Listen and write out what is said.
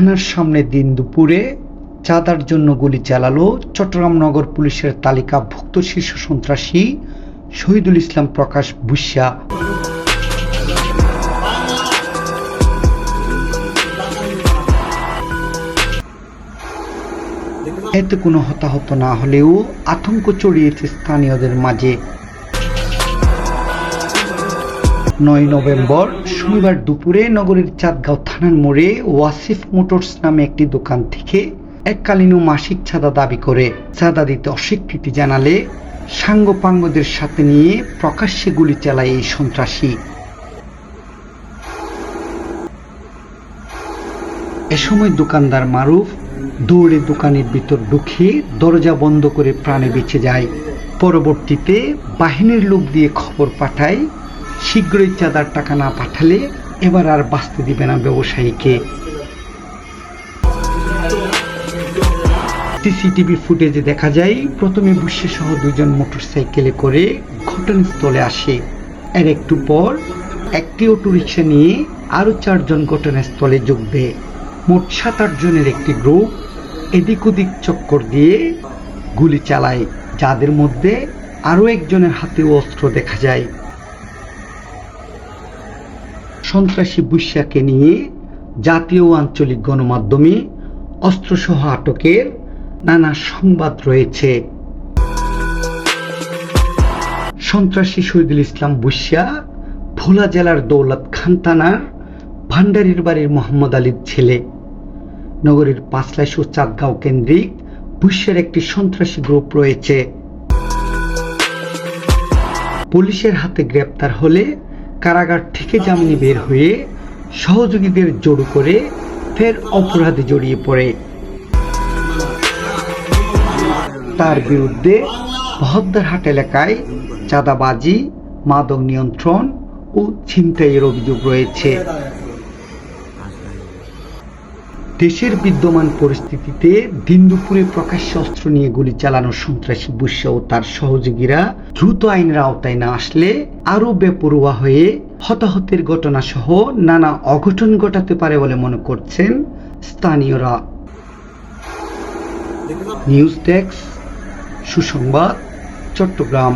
থানার সামনে দিন দুপুরে চাঁদার জন্য গুলি চালালো চট্টগ্রাম নগর পুলিশের তালিকাভুক্ত শীর্ষ সন্ত্রাসী শহীদুল ইসলাম প্রকাশ বুসা এতে কোনো হতাহত না হলেও আতঙ্ক চড়িয়েছে স্থানীয়দের মাঝে। নয় নভেম্বর শনিবার দুপুরে নগরীর চাঁদগাঁও থানার মোড়ে ওয়াসিফ মোটরস নামে একটি দোকান থেকে এককালীন মাসিক চাঁদা দাবি করে। চাঁদা দিতে অস্বীকৃতি জানালে সাঙ্গপাঙ্গদের সাথে নিয়ে প্রকাশ্যে গুলি চালায় এই সন্ত্রাসী। এ সময় দোকানদার মারুফ দৌড়ে দোকানের ভিতর ঢুকিয়ে দরজা বন্ধ করে প্রাণে বেঁচে যায়। পরবর্তীতে বাহিনীর লোক দিয়ে খবর পাঠায় শীঘ্রই চাঁদার টাকা না পাঠালে এবার আর বাঁচতে দিবে না ব্যবসায়ীকে। সিসিটিভি ফুটেজে দেখা যায়, প্রথমে সহ দুজন মোটরসাইকেলে করে ঘটনাস্থলে আসে। এর একটু পর একটি অটোরিকশা নিয়ে আরও চারজন ঘটনাস্থলে যোগ দেয়। মোট সাত আটজনের একটি গ্রুপ এদিক ওদিক চক্কর দিয়ে গুলি চালায়, যাদের মধ্যে আরও একজনের হাতে অস্ত্র দেখা যায়। সন্ত্রাসী বুশিয়াকে নিয়ে জাতীয় আঞ্চলিক গণমাধ্যমে অস্ত্রসহ আটকের নানা সংবাদ রয়েছে। সন্ত্রাসী শহীদুল ইসলাম বুশিয়া ভোলা জেলার দৌলত খান থানার ভান্ডারির বাড়ির মোহাম্মদ আলীর ছেলে। নগরীর পাঁচলাইশ ও চাঁদগাঁও কেন্দ্রিক বুশিয়ার একটি সন্ত্রাসী গ্রুপ রয়েছে। পুলিশের হাতে গ্রেপ্তার হলে কারাগার থেকে জামিনে বের হয়ে সহযোগীদের জড়ো করে ফের অপরাধে জড়িয়ে পড়ে। তার বিরুদ্ধে বহদ্দারহাট এলাকায় চাঁদাবাজি, মাদক নিয়ন্ত্রণ ও ছিনতাইয়ের অভিযোগ রয়েছে। দেশের বিদ্যমান পরিস্থিতিতে দিন দুপুরে প্রকাশ্যে অস্ত্র নিয়ে গুলি চালানো সন্ত্রাসী বুস্য ও তার সহযোগীরা দ্রুত আইনের আওতায় না আসলে আরও বেপরোয়া হয়ে হতাহতের ঘটনা সহ নানা অঘটন ঘটাতে পারে বলে মনে করছেন স্থানীয়রা। নিউজ ডেস্ক, সুসংবাদ, চট্টগ্রাম।